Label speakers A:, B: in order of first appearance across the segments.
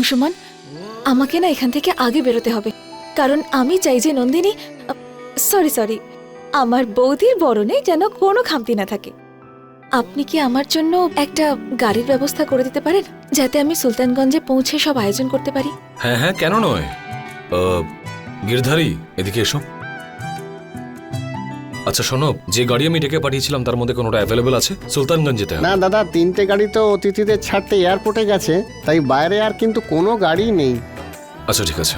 A: অংশমান আমাকে না এখান থেকে আগে বেরোতে হবে। কারণ আমি চাই যে নন্দিনী, সরি সরি, আমার বৌদির বরণে যেন কোনো খামতি না থাকে। আপনি কি আমার জন্য একটা গাড়ির ব্যবস্থা করে দিতে পারেন, যাতে আমি সুলতানগঞ্জে পৌঁছে সব আয়োজন করতে পারি?
B: হ্যাঁ হ্যাঁ কেন নয়? গির্ধারী, এদিকে এসো। আচ্ছা শোনো যে গাড়ি আমি ডেকে পাঠিয়েছিলাম তার মধ্যে কোনোটা অ্যাভেলেবেল আছে? সুলতানগঞ্জ যেতে হবে।
C: না দাদা তিনটে গাড়ি তো অতিথিদের ছাড়তে এয়ারপোর্টে গেছে তাই বাইরে আর কিন্তু কোনো গাড়ি নেই।
B: আচ্ছা ঠিক আছে।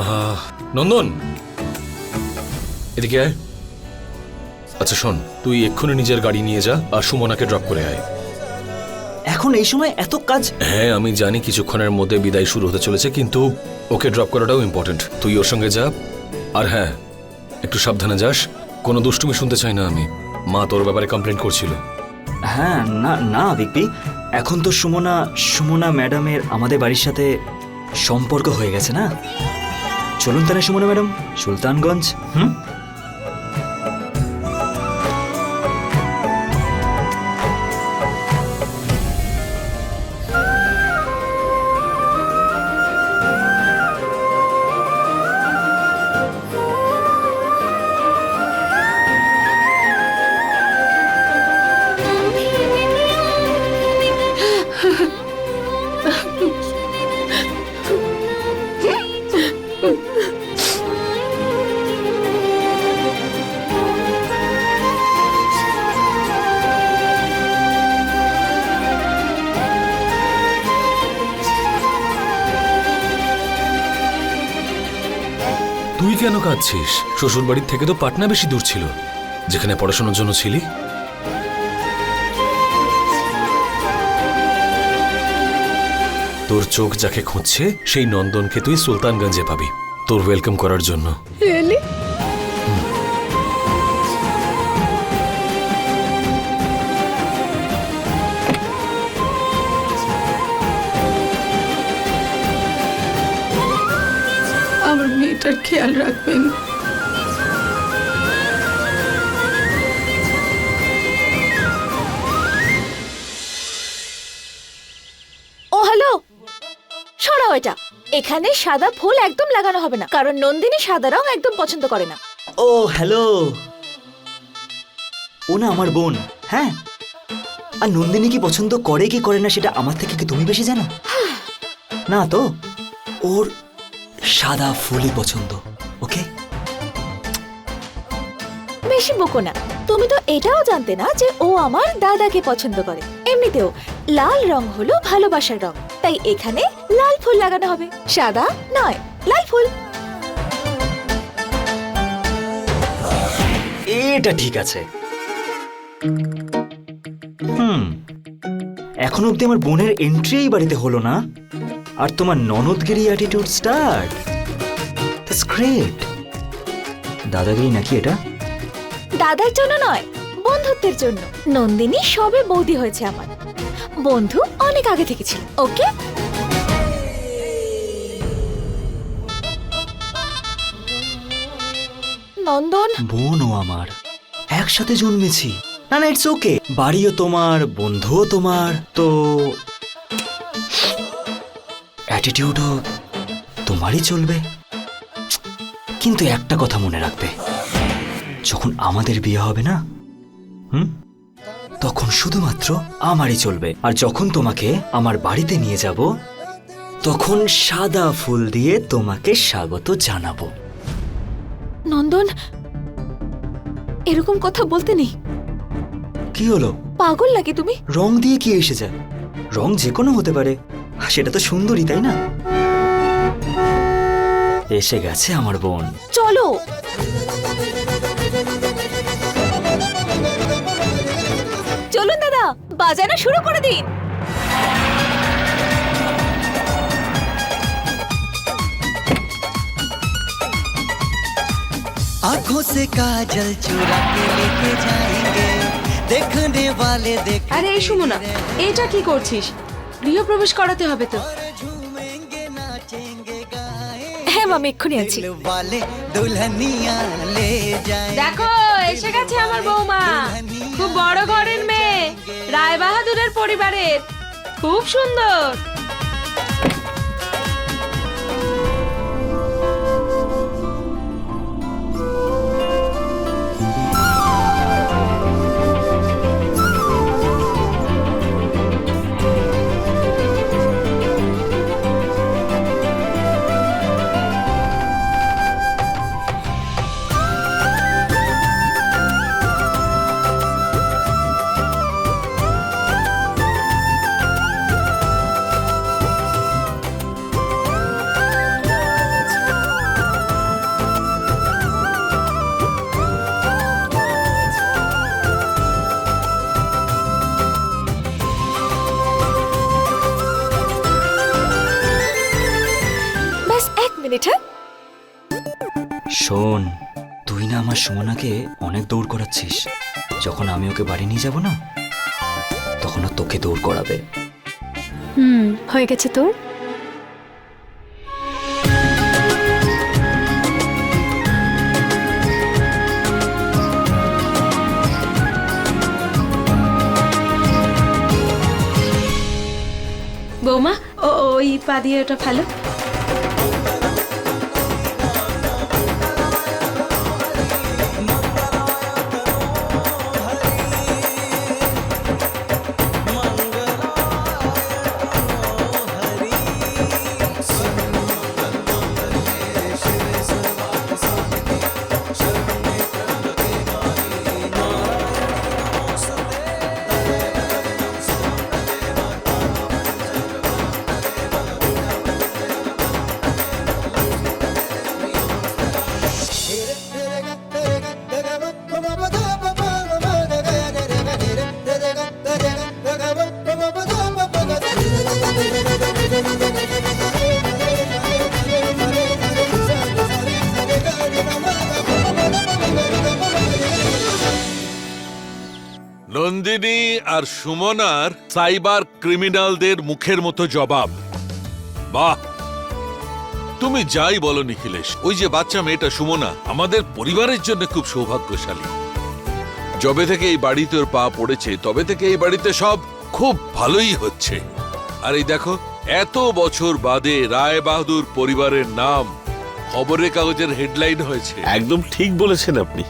B: আহ, নন্দন! এদিকে আয়। আচ্ছা শোন তুই এক্ষুনি নিজের গাড়ি নিয়ে যা আর সুমনাকে ড্রপ করে আয়।
D: এখন এই সময় এত কাজ?
B: হ্যাঁ আমি জানি কিছুক্ষণের মধ্যে বিদায় শুরু হতে চলেছে কিন্তু ওকে ড্রপ করাটাও ইম্পর্ট্যান্ট তুই ওর সঙ্গে যা। আর হ্যাঁ একটু সাবধানে যাস। কোনো দুষ্টুমি শুনতে চাই না আমি। মা তোর ব্যাপারে কমপ্লেন করছিল।
D: হ্যাঁ না না বিপি এখন তো সুমনা সুমনা ম্যাডামের আমাদের বাড়ির সাথে সম্পর্ক হয়ে গেছে না? চলুন তাহলে সুমনা ম্যাডাম, সুলতানগঞ্জ, হুম?
B: কাঁদছিস শ্বশুর বাড়ির থেকে তো পাটনা বেশি দূর ছিল। যেখানে পড়াশোনার জন্য ছিলি? তোর চোখ যাকে খুঁজছে, সেই নন্দনকে তুই সুলতানগঞ্জে পাবি। তোর ওয়েলকাম করার জন্য।
E: আমার মেয়েটার খেয়াল রাখবেন।
A: ও হ্যালো! সরাও এটা। এখানে সাদা ফুল একদম লাগানো হবে না কারণ নন্দিনী সাদা রং একদম পছন্দ করে না।
D: ও হ্যালো! ও না আমার বোন। হ্যাঁ? আর নন্দিনী কি পছন্দ করে কি করে না সেটা আমার থেকে কি তুমি বেশি জানো? না তো? ওর সাদা ফুলই পছন্দ ওকে
A: বেশি বকো না। তুমি তো এটাও জানতে না যে ও আমার দাদাকে পছন্দ করে। এমনিতেও লাল রং হলো ভালোবাসার রং তাই এখানে লাল ফুল লাগানো হবে। সাদা নয় লাল ফুল।
D: এটা ঠিক আছে। হুম এখন অব্দি আমার বোনের এন্ট্রি এই বাড়িতে হলো না। আর তোমার ননদগিরি অ্যাটিটিউড স্টার্ট দ্যাটস গ্রেট দাদাগিরি নাকি এটা?
A: দাদার জন্য নয় বন্ধুত্বের জন্য। নন্দিনী সবে বৌদি হয়েছে আমার। বন্ধু অনেক আগে থেকে ছিল ওকে? নন্দন?
D: বোনও আমার। একসাথে জন্মেছি। না না ইটস ওকে বাড়িও তোমার বন্ধুও তোমার। তো অ্যাটিটিউডও তোমারই চলবে। কিন্তু একটা কথা মনে রাখবে। যখন আমাদের বিয়ে হবে না হুম? তখন শুধুমাত্র আমারই চলবে। আর যখন তোমাকে আমার বাড়িতে নিয়ে যাব তখন সাদা ফুল দিয়ে তোমাকে স্বাগত জানাব।
A: নন্দন এরকম কথা বলতে নেই।
D: কি হলো?
A: পাগল লাগে তুমি?
D: রং দিয়ে কি এসে যায় রং যে কোনো হতে পারে। সেটা তো সুন্দরী তাই না এসে গেছে আমার বোন
A: চলো চলুন দাদা বাজানো শুরু করে দিন
F: आंखों से काजल चुरा के लेके जाएंगे देखने वाले देख
E: আরে এই সুমনা এটা কি করছিস গৃহপ্রবেশ করাতে হবে তো।
A: হ্যাঁ মামি এক্ষুনি আছি।
E: দেখো এসে গেছে আমার বৌমা। খুব বড় ঘরের মেয়ে রায় বাহাদুরের পরিবারের। খুব সুন্দর।
D: সুমনাকে অনেক দৌড় করাচ্ছিস। যখন আমি ওকে বাড়ি নিয়ে যাব না তখন ও তোকে দৌড় করাবে।
G: হুম হয়ে গেছে তোর?
E: বৌমা ও ওই পা দিয়ে ওটা ফেলো।
H: আর সুমনার সাইবার ক্রিমিনালদের মুখের মতো জবাব। বাহ! তুমি যাই বলো নিখিলেশ, ওই যে বাচ্চা মেয়েটা সুমনা, আমাদের পরিবারের জন্য খুব সৌভাগ্যশালী। যবে থেকে এই বাড়িতে ওর পা পড়েছে, তবে থেকে এই বাড়িতে সব খুব ভালোই হচ্ছে। আর এই দেখো, এত বছর বাদে রায় বাহাদুর পরিবারের নাম খবরের কাগজের হেডলাইন হয়েছে।
I: একদম ঠিক বলেছেন আপনি।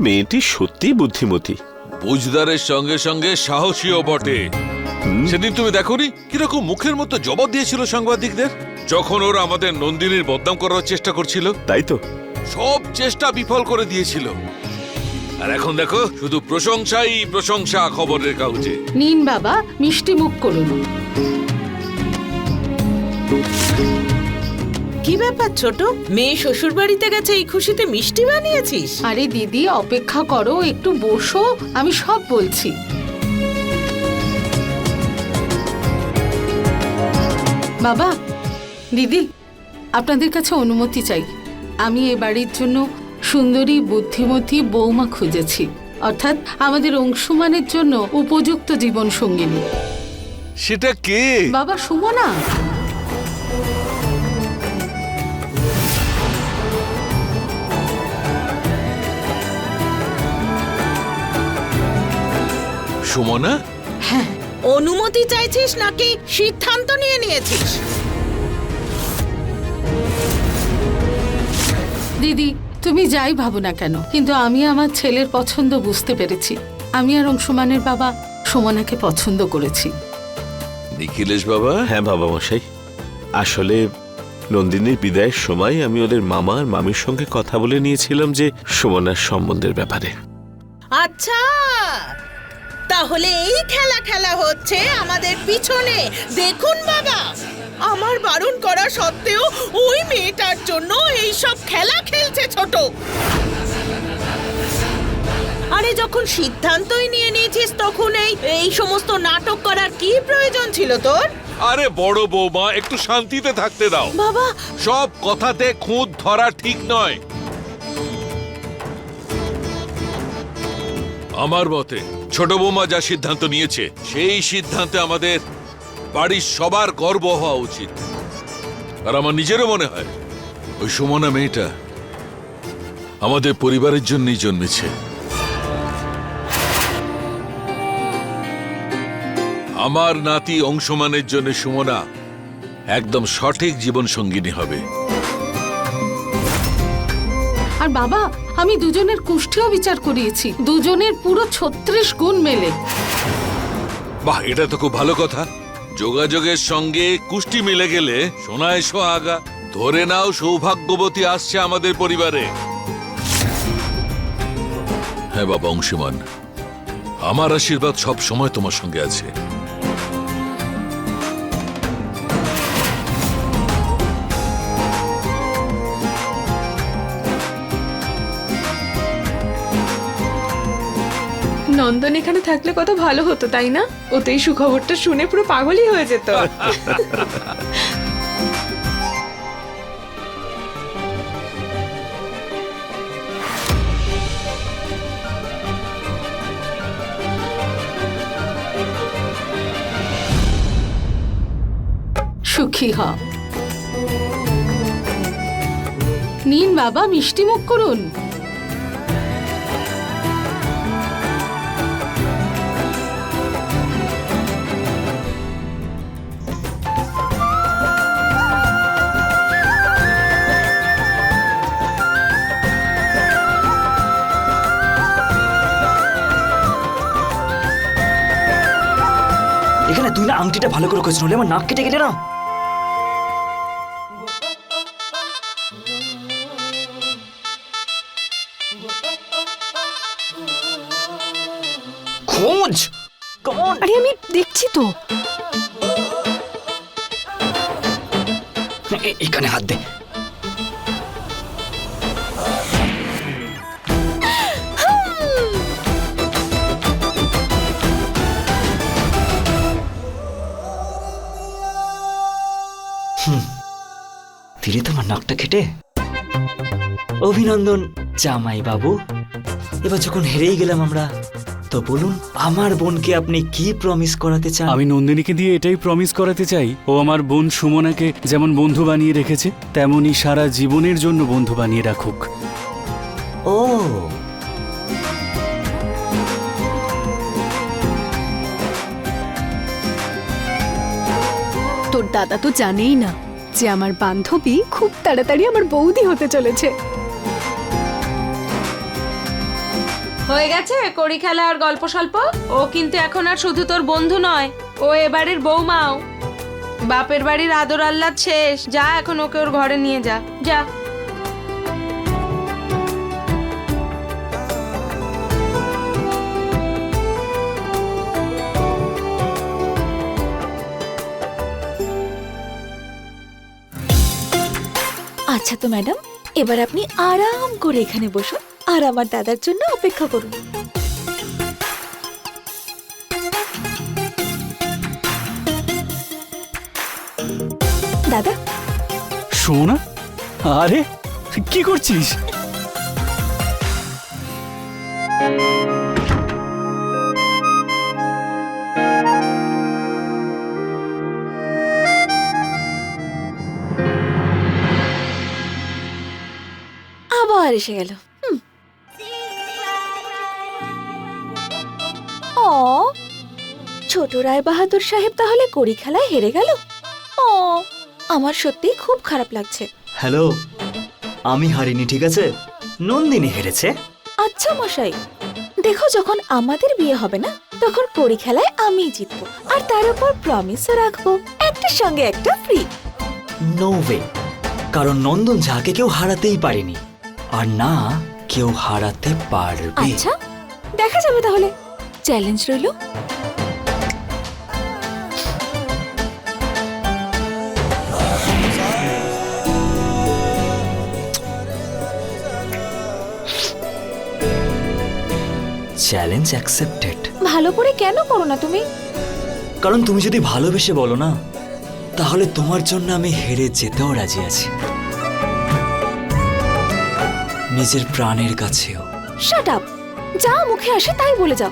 I: মেয়েটি সত্যিই বুদ্ধিমতী।
H: বুঝদারের সঙ্গে সঙ্গে সাহসীও বটে। সেদিন তুমি দেখোনি কীরকম মুখের মতো জবাব দিয়েছিল সাংবাদিকদের? যখন ওরা আমাদের নন্দিনীর বদনাম করার চেষ্টা করছিল।
I: তাই তো।
H: সব চেষ্টা বিফল করে দিয়েছিল। আর এখন দেখো শুধু প্রশংসাই প্রশংসা খবরের কাগজে।
J: নিন বাবা মিষ্টি মুখ করুন।
K: কি ব্যাপার ছোট? মেয়ে শ্বশুর বাড়িতে গেছে এই খুশিতে মিষ্টি বানিয়েছিস?
J: আরে দিদি অপেক্ষা করো একটু বসো আমি সব বলছি। বাবা দিদি আপনাদের কাছে অনুমতি চাই। আমি এ বাড়ির জন্য সুন্দরী বুদ্ধিমতী বৌমা খুঁজেছি। অর্থাৎ আমাদের অংশুমানের জন্য উপযুক্ত জীবন সঙ্গিনী
H: সেটা কে?
J: বাবা সুমনা।
H: সুমনা?
K: অনুমতি চাইছিস নাকি সিদ্ধান্ত নিয়ে নিয়েছিস?
J: দিদি তুমি যাই ভাবো না কেন কিন্তু আমি আমার ছেলের পছন্দ বুঝতে পেরেছি। আমি আর অংশুমানের বাবা সুমনাকে পছন্দ করেছি।
H: নিখিলেশ বাবা?
I: হ্যাঁ বাবা মশাই আসলে নন্দিনীর বিদায়ের সময় আমি ওদের মামা আর মামির সঙ্গে কথা বলে নিয়েছিলাম যে সুমনার সম্বন্ধের ব্যাপারে।
K: আচ্ছা তাহলে এই খেলা খেলা হচ্ছে আমাদের পিছনে। দেখুন বাবা আমার বারণ করা সত্ত্বেও ওই মেয়েটার জন্য এই সব খেলা খেলছে ছোট। আরে যখন সিদ্ধান্তই নিয়ে নিয়েছিস তখন এই এই সমস্ত নাটক করার কি প্রয়োজন ছিল তোর?
H: আরে বড় বৌমা একটু শান্তিতে থাকতে দাও।
K: বাবা।
H: সব কথাতে খুঁত ধরা ঠিক নয়। আমার মতে, ছোট বৌমা যা সিদ্ধান্ত নিয়েছে, সেই সিদ্ধান্তে আমাদের বাড়ির সবার গর্ব হওয়া উচিত। আর আমার নিজেরও মনে হয়, ওই সুমনা মেয়েটা আমাদের পরিবারের জন্যই জন্মেছে। আমার নাতি অংশমানের জন্য সুমনা একদম সঠিক জীবন সঙ্গিনী হবে।
J: আর বাবা আমি দুজনের কুষ্ঠিও বিচার করিয়েছি। দুজনের পুরো ছত্রিশ গুণ মেলে।
H: বাহ, এটা তো খুব ভালো কথা। যোগাযোগের সঙ্গে কুষ্টি মিলে গেলে সোনায় সোহাগা ধরে নাও সৌভাগ্যবতী আসছে আমাদের পরিবারে। হ্যাঁ বাবা অংশীমান, আমার আশীর্বাদ সব সময় তোমার সঙ্গে আছে।
E: নন্দন এখানে থাকলে কত ভালো হতো, তাই না? ওতেই সুখবরটা শুনে পুরো পাগলই হয়ে যেত।
J: সুখী হ। নিন বাবা, মিষ্টি মুখ করুন।
D: আংটিটা ভালো করে খোঁজ নলে আমার নাক কেটে গেলে না? খোঁজ!
G: আরে আমি দেখছি তো।
D: এখানে হাত দে। ফিরে তোমার নাকটা কেটে অভিনন্দন জামাই বাবু এবার যখন হেরেই গেলাম আমরা তো বলুন আমার বোনকে আপনি কি প্রমিস করাতে চান?
L: আমি নন্দিনীকে দিয়ে এটাই প্রমিস করাতে চাই ও আমার বোন সুমনাকে যেমন বন্ধু বানিয়ে রেখেছে তেমনই সারা জীবনের জন্য বন্ধু বানিয়ে রাখুক।
D: ও।
G: তোর দাদা তো জানেই না যে আমার বান্ধবী খুব তাড়াতাড়ি আমার বৌদি হতে চলেছে।
E: হয়ে গেছে? কড়ি খেলা আর গল্প স্বল্প? ও কিন্তু এখন আর শুধু তোর বন্ধু নয়, ও এবারের বৌমাও। বাপের বাড়ির আদর আল্লাহ শেষ। যা এখন ওকে ওর ঘরে নিয়ে যা। যা।
A: আচ্ছা তো, ম্যাডাম। এবার আপনি আরাম করে এখানে বসুন আর আমার দাদার জন্য অপেক্ষা করুন। দাদা?
L: সোনা? আরে, কি করছিস?
A: আবার এসে গেল। ও ছোট রায় বাহাদুর সাহেব তাহলে কড়ি খেলায় হেরে গেল? ও আমার সত্যি খুব খারাপ লাগছে।
D: হ্যালো আমি হারিনি ঠিক আছে? নন্দিনী হেরেছে।
A: আচ্ছা মশাই দেখো যখন আমাদের বিয়ে হবে না তখন কড়ি খেলায় আমি জিতবো আর তার উপর প্রমিসও রাখব একটার সঙ্গে একটা ফ্রি
D: নো ওয়ে কারণ নন্দন ঝাকে কেউ হারাতেই পারেনি। আর না কেউ হারাতে পারবে।
A: আচ্ছা দেখা যাবে তাহলে। চ্যালেঞ্জ রইল।
D: চ্যালেঞ্জ অ্যাকসেপ্টেড
A: ভালো করে কেন করো না তুমি?
D: কারণ তুমি যদি ভালোবেসে বলো না তাহলে তোমার জন্য আমি হেরে যেতেও রাজি আছি। নিজের প্রাণের কাছেও।
A: শাট আপ যা মুখে আসে তাই বলে যাও।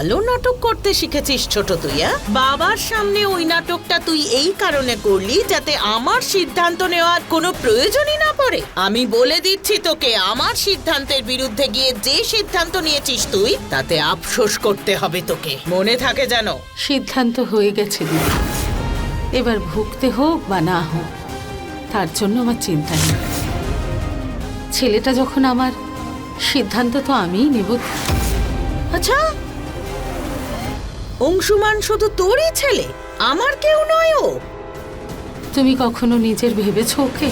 K: ভালো নাটক করতে শিখেছিস ছোট তুই আ? বাবার সামনে ওই নাটকটা তুই এই কারণে করলি যাতে আমার সিদ্ধান্ত নেওয়ার কোনো প্রয়োজনই না পড়ে। আমি বলে দিচ্ছি তোকে, আমার সিদ্ধান্তের বিরুদ্ধে গিয়ে যে সিদ্ধান্ত নিয়েছিস তুই, তাতে আফসোস করতে হবে তোকে। মনে থাকে যেন।
J: সিদ্ধান্ত হয়ে গেছে, দিদি। এবার ভুগতে হোক বা না হোক, তার জন্য আমার চিন্তা নেই। ছেলেটা যখন আমার, সিদ্ধান্ত তো আমিই নেব।
K: আচ্ছা অংশুমান শুধু তোরই ছেলে, আমার কেউ নয় ও।
J: তুমি কখনো নিজের ভেবেছ ওকে?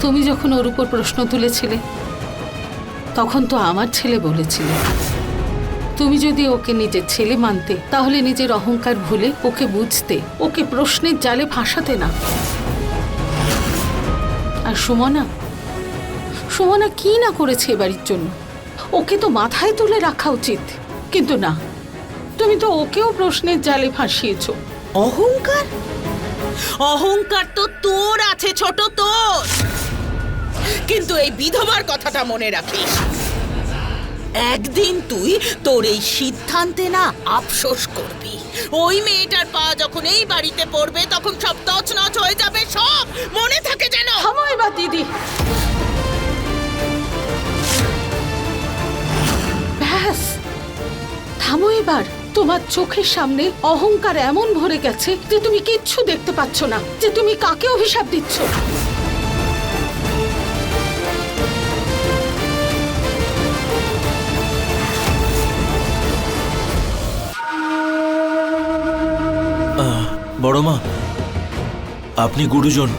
J: তুমি যখন ওর উপর প্রশ্ন তুলেছিলে, তখন তো আমার ছেলে বলেছিলে। তুমি যদি ওকে নিজের ছেলে মানতে, তাহলে নিজের অহংকার ভুলে ওকে বুঝতে, ওকে প্রশ্নের জালে ফাঁসাতে না। আর সুমনা সুমনা কি না করেছে এ বাড়ির জন্য? ওকে তো মাথায় তুলে রাখা উচিত, কিন্তু না। তুমি তো ওকেও প্রশ্নের জালে ফাঁসিয়েছো।
K: অহংকার? অহংকার তো তোর আছে ছোট তোর। কিন্তু এই বিধবার কথাটা মনে রাখিস। একদিন তুই তোর এই সিদ্ধান্তে না আফসোস করবি। ওই মেয়েটার পা যখন এই বাড়িতে পড়বে তখন সব তছনছ হয়ে যাবে সব মনে থাকে যেন।
J: থামো বা দিদি। ব্যাস থামো এবার। তোমার চোখের সামনে অহংকার এমন ভরে গেছে যে তুমি কিচ্ছু দেখতে পাচ্ছ না, যে তুমি কাকে অভিশাপ দিচ্ছ?
M: বড় মা আপনি গুরুজন,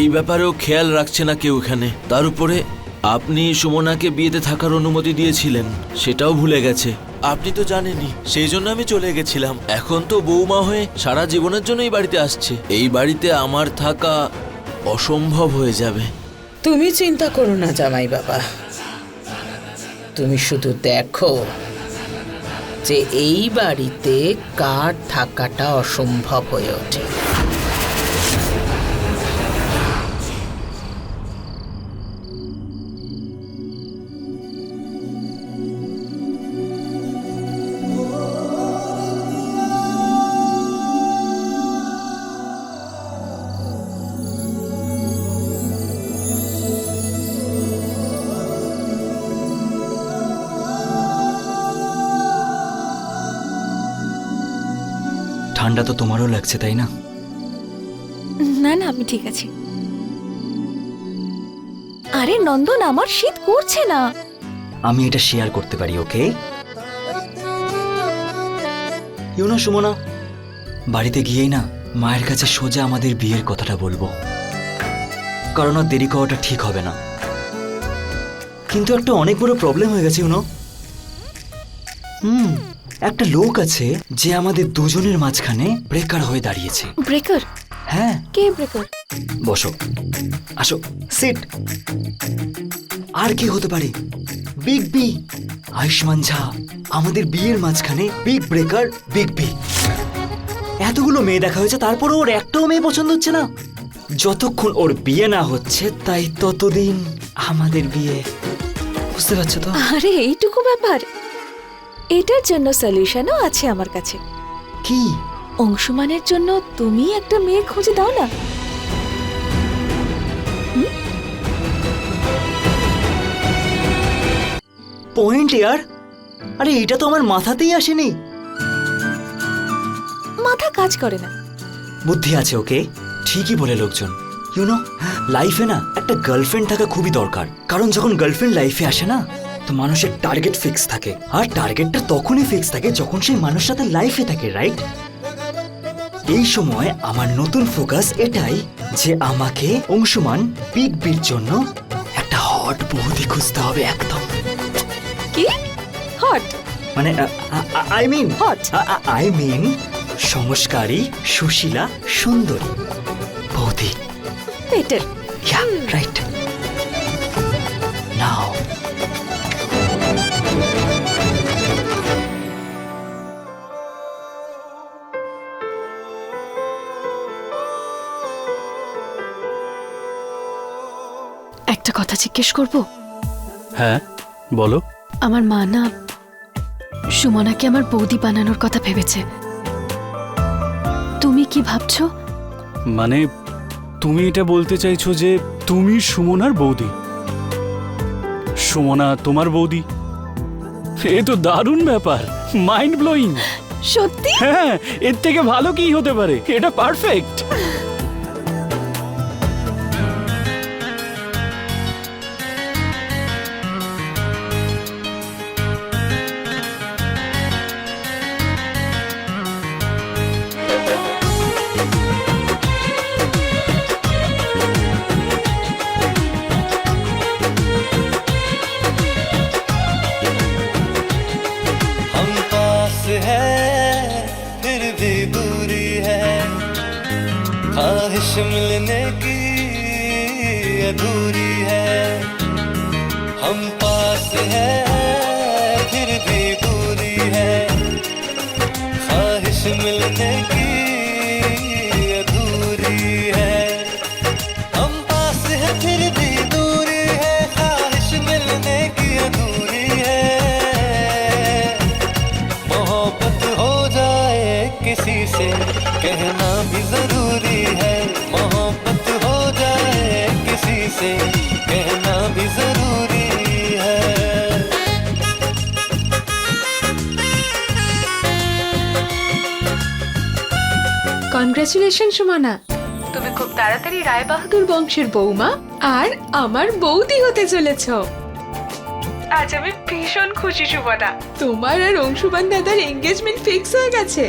M: এই ব্যাপারেও খেয়াল রাখছে না কেউ এখানে। তার উপরে আপনি সুমনাকে বিয়েতে থাকার অনুমতি দিয়েছিলেন, সেটাও ভুলে গেছে। আপনি তো জানেনই, সেই জন্য আমি চলে গেছিলাম। এখন তো বৌমা হয়ে সারা জীবনের জন্য এই বাড়িতে আসছে। এই বাড়িতে আমার থাকা অসম্ভব হয়ে যাবে।
K: তুমি চিন্তা করো না জামাই বাবা। তুমি শুধু দেখো যে এই বাড়িতে কার থাকাটা অসম্ভব হয়ে ওঠে।
D: তোমারও লাগছে তাই না?
A: না না আমি ঠিক আছি। আরে নন্দন আমার শীত করছে না।
D: আমি এটা শেয়ার করতে পারি ওকে? ইউনো সুমনা বাড়িতে গিয়েই না মায়ের কাছে সোজা আমাদের বিয়ের কথাটা বলব। কারণ আর দেরি করাটা ঠিক হবে না। কিন্তু একটা অনেক বড় প্রবলেম হয়ে গেছে ইউনো। হুম। একটা লোক আছে যে আমাদের দুজনের মাঝখানে ব্রেকার হয়ে দাঁড়িয়েছে।
A: ব্রেকার?
D: হ্যাঁ।
A: কে ব্রেকার?
D: বসো। আসো। সিট। আর কি হতে পারে? Big B. আয়ুষ্মান ঝা আমাদের বিয়ের মাঝখানে বিগ ব্রেকার বিগ বি। এতগুলো মেয়ে দেখা হয়েছে তারপরে ওর একটাও মেয়ে পছন্দ হচ্ছে না। যতক্ষণ ওর বিয়ে না হচ্ছে তাই ততদিন আমাদের বিয়ে। বুঝতে পারছ তো?
A: আরে এইটুকু ব্যাপার। এটার জন্য সলিউশনও আছে আমার কাছে।
D: কি?
A: অংশুমানের জন্য তুমি একটা মেয়ে খুঁজে দাও না।
D: পয়েন্ট ইয়ার আরে এটা তো আমার মাথাতেই আসেনি।
A: মাথা কাজ করে না।
D: বুদ্ধি আছে ওকে ঠিকই বলে লোকজন। ইউনো লাইফে না একটা গার্লফ্রেন্ড থাকা খুবই দরকার। কারণ যখন গার্লফ্রেন্ড লাইফে আসে না তো মানুষের টার্গেট ফিক্স থাকে। আর টার্গেটটা তখনই ফিক্স থাকে যখন সেই মানুষটা তার লাইফে থাকে রাইট এই সময় আমার নতুন ফোকাস এটাই যে আমাকে অংশুমান পিক বির জন্য একটা হট বৌদি খুঁজতে হবে একদম।
A: কি? হট
D: মানে I mean hot I mean সংস্কারী সুশীলা সুন্দরী। বৌদি।
A: বেটার
D: রাইট
G: জিজ্ঞেস করব?
L: হ্যাঁ বলো।
G: আমার মা না সুমনাকে আমার বৌদি বানানোর কথা ভেবেছে। তুমি কি ভাবছ?
L: মানে তুমি এটা বলতে চাইছো যে তুমি সুমনার বৌদি? সুমনা তোমার বৌদি? এ তো দারুণ ব্যাপার মাইন্ড ব্লোয়িং
A: সত্যি?
L: হ্যাঁ এর থেকে ভালো কি হতে পারে? এটা পারফেক্ট
F: ख्वाहिश मिलने की अधूरी है। हम पास है, फिर भी दूरी है। ख्वाहिश मिलने की
N: কনগ্রাচুলেশন সুমানা তুমি খুব তাড়াতাড়ি রায় বাহাদুর বংশের বৌমা আর আমার বৌদি হতে চলেছ। আজ আমি ভীষণ খুশি সুমনা তোমার আর অংশুমান দাদার এঙ্গেজমেন্ট ফিক্স হয়ে গেছে।